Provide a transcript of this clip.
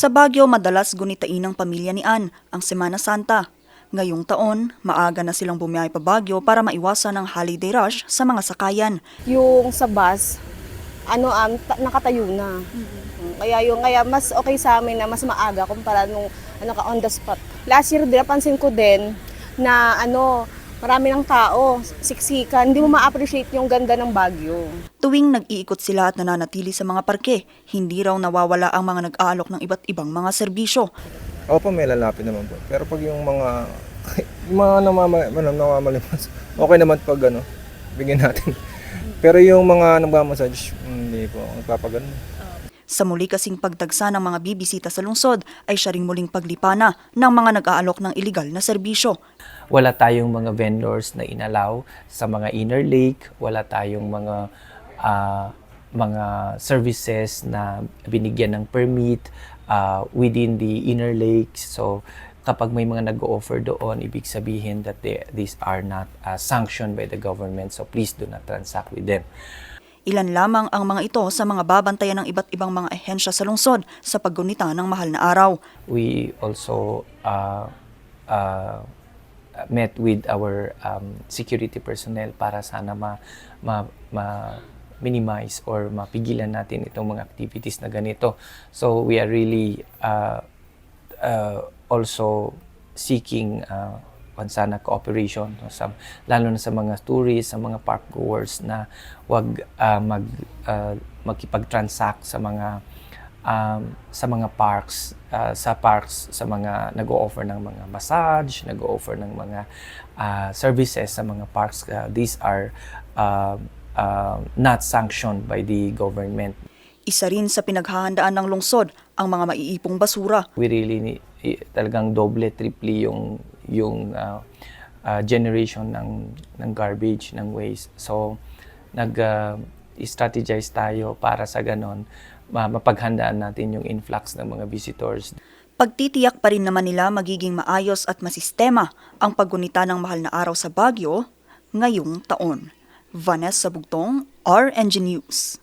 Sa Baguio, madalas gunitain ng pamilya ni Ann ang Semana Santa. Ngayong taon, maaga na silang bumiyahe pa Baguio para maiwasan ang holiday rush sa mga sakayan. yung sa bus, ano, um, ta- nakatayo na. Kaya yung, kaya mas okay sa amin na mas maaga kumpara nung ano ka on the spot. Last year, din, napansin ko din na ano, marami ng tao, siksikan, hindi mo ma-appreciate yung ganda ng Baguio. Tuwing nag-iikot sila at nananatili sa mga parke, hindi raw nawawala ang mga nag-aalok ng iba't ibang mga serbisyo. Opo, may lalapit naman po. Pero pag yung mga, yung mga namama, ano, namamalimos, okay naman pag ano, bigyan natin. Pero yung mga nagmamassage, hindi po, nagpapagano. Sa muli kasing pagtagsa ng mga bibisita sa lungsod ay siya ring muling paglipana ng mga nag-aalok ng iligal na serbisyo. wala tayong mga vendors na inalaw sa mga inner lake, wala tayong mga ah, mga services na binigyan ng permit ah, within the inner lakes. So kapag may mga nag-offer doon, ibig sabihin that they, these are not ah, sanctioned by the government. So please do not transact with them. Ilan lamang ang mga ito sa mga babantayan ng iba't ibang mga ehensya sa lungsod sa paggunita ng mahal na araw. we also uh, uh, met with our um, security personnel para sana ma, ma, ma minimize or mapigilan natin itong mga activities na ganito. So we are really uh, uh, also seeking uh, kung sana cooperation no, sa, lalo na sa mga tourists, sa mga park goers na wag uh, mag uh, makipag-transact sa mga um, sa mga parks, uh, sa parks, sa mga nag-o-offer ng mga massage, nag-o-offer ng mga uh, services sa mga parks. Uh, these are uh, uh, not sanctioned by the government. Isa rin sa pinaghahandaan ng lungsod ang mga maiipong basura. We really need, talagang doble, triple yung yung uh, uh, generation ng ng garbage, ng waste. So nag uh, strategize tayo para sa ganon ma- mapaghandaan natin yung influx ng mga visitors. Pagtitiyak pa rin naman nila magiging maayos at masistema ang paggunita ng mahal na araw sa Baguio ngayong taon. Vanessa Bugtong, RNG News.